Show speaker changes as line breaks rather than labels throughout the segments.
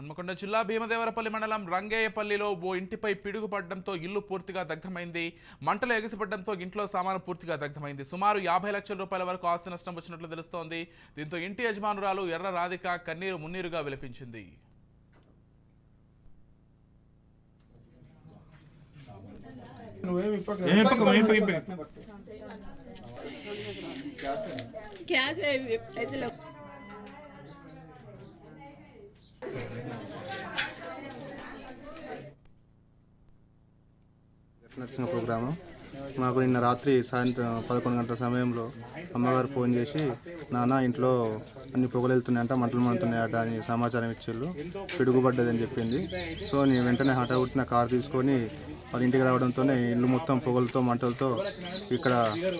హన్మకొండ జిల్లా భీమదేవరపల్లి మండలం రంగేయపల్లిలో ఓ ఇంటిపై పిడుగుపడడంతో ఇల్లు పూర్తిగా దగ్ధమైంది. మంటలు ఎగిసిపడడంతో ఇంట్లో సామాను పూర్తిగా దగ్ధమైంది. సుమారు యాభై లక్షల రూపాయల వరకు ఆస్తి నష్టం వచ్చినట్లు తెలుస్తోంది. దీంతో ఇంటి యజమానురాలు ఎర్ర రాధిక కన్నీరు మున్నీరుగా విలపించింది.
Nursing programme. మాకు నిన్న రాత్రి సాయంత్రం పదకొండు గంటల సమయంలో అమ్మగారు ఫోన్ చేసి నాన్న ఇంట్లో అన్ని పొగలు వెళ్తున్నాయంట మంటలు మంటున్నాయట అని సమాచారం ఇచ్చారు. పిడుగుబడ్డదని చెప్పింది. సో నేను వెంటనే హఠాగుట్టిన కారు తీసుకొని వాళ్ళ ఇంటికి రావడంతోనే ఇల్లు మొత్తం పొగలతో మంటలతో ఇక్కడ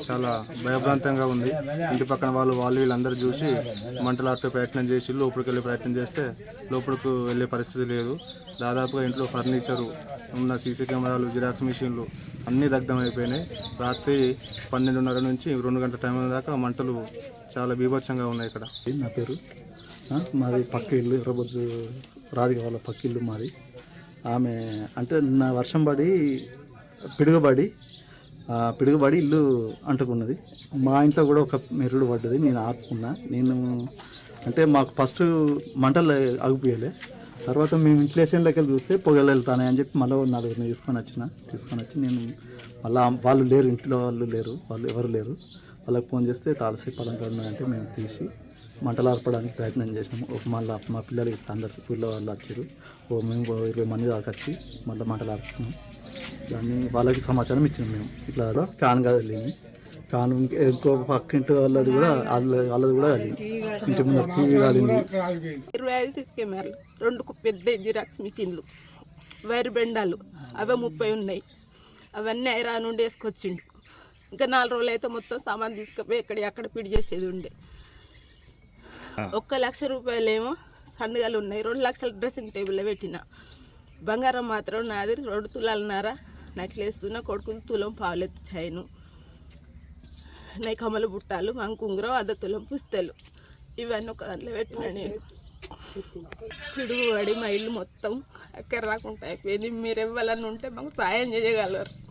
చాలా భయభ్రాంతంగా ఉంది. ఇంటి పక్కన వాళ్ళు వాళ్ళు వీళ్ళందరూ చూసి మంటలు ఆపే ప్రయత్నం చేసి లోపలికి వెళ్ళే ప్రయత్నం చేస్తే లోపలికి వెళ్ళే పరిస్థితి లేదు. దాదాపుగా ఇంట్లో ఫర్నిచరు ఉన్న సీసీ కెమెరాలు జిరాక్స్ మిషన్లు అన్నీ దగ్ధమైపోయినాయి రాత్రి పన్నెండున్నర నుంచి రెండు గంటల టైం దాకా మంటలు చాలా బీభత్సంగా ఉన్నాయి ఇక్కడ.
నా పేరు? మాది పక్క ఇల్లు ఎర్రబొజ్జు రాధిక వాళ్ళ పక్క ఇల్లు మాది. ఆమె అంటే నా వర్షం పడి పిడుగుబడి పిడుగుబడి ఇల్లు అంటుకున్నది. మా ఇంట్లో కూడా ఒక మెరుడు పడ్డది నేను ఆపుకున్నా. నేను అంటే మాకు ఫస్ట్ మంటలు ఆగిపోయలే. తర్వాత మేము ఇన్స్టలేషన్లోకి వెళ్ళి చూస్తే పొగలు వెళ్తానే అని చెప్పి మళ్ళీ నలుగురిని తీసుకొని వచ్చిన తీసుకొని వచ్చి నేను మళ్ళీ వాళ్ళు లేరు ఇంట్లో వాళ్ళు లేరు వాళ్ళు ఎవరు లేరు. వాళ్ళకి ఫోన్ చేస్తే తాలసీ పొలం అంటే మేము తీసి మంటలు ఆర్పడానికి ప్రయత్నం చేసినాము. ఒక మళ్ళీ మా పిల్లలు ఇట్లా అందరు పిల్ల వాళ్ళు వచ్చారు. ఓ మేము ఇరవై మంది దాకా వచ్చి మళ్ళీ మంటలు ఆర్పుకున్నాం దాన్ని వాళ్ళకి సమాచారం ఇచ్చినాం మేము. ఇట్లా ఫ్యాన్ కదిలింది ఫ్యాన్ ఇంకో పక్కింటి వాళ్ళది కూడా వాళ్ళది కూడా ఇంటి ముందు టీవీ కాలింది
ఇరవై ఐదు కెమెరాలు రెండు పెద్ద జిరాక్స్ మిషన్లు వైర్ బెండాలు అవే ముప్పై ఉన్నాయి. అవన్నీ ఐరా నుండి వేసుకొచ్చిండు. ఇంకా నాలుగు రోజులు అయితే మొత్తం సామాన్ తీసుకుపోయి ఎక్కడ ఎక్కడ పిడి చేసేది ఉండే. ఒక్క లక్ష రూపాయలేమో సందుగాలు ఉన్నాయి. రెండు లక్షల డ్రెస్సింగ్ టేబుల్లో పెట్టిన. బంగారం మాత్రం నాది. రెండు తులాలన్నారా నెక్లెస్ నా కొడుకులు తులం పావులెత్తు చాయను నై కమల బుట్టాలు అంకుంగురం అర్ధ పుస్తలు. ఇవన్నీ ఒక దాంట్లో పెట్టిన నేను. పిడుగు పడి మా ఇల్లు మొత్తం అక్కడ రాకుండా అయిపోయింది. మీరు ఎవరన్నా ఉంటే మాకు సాయం చేయగలరు.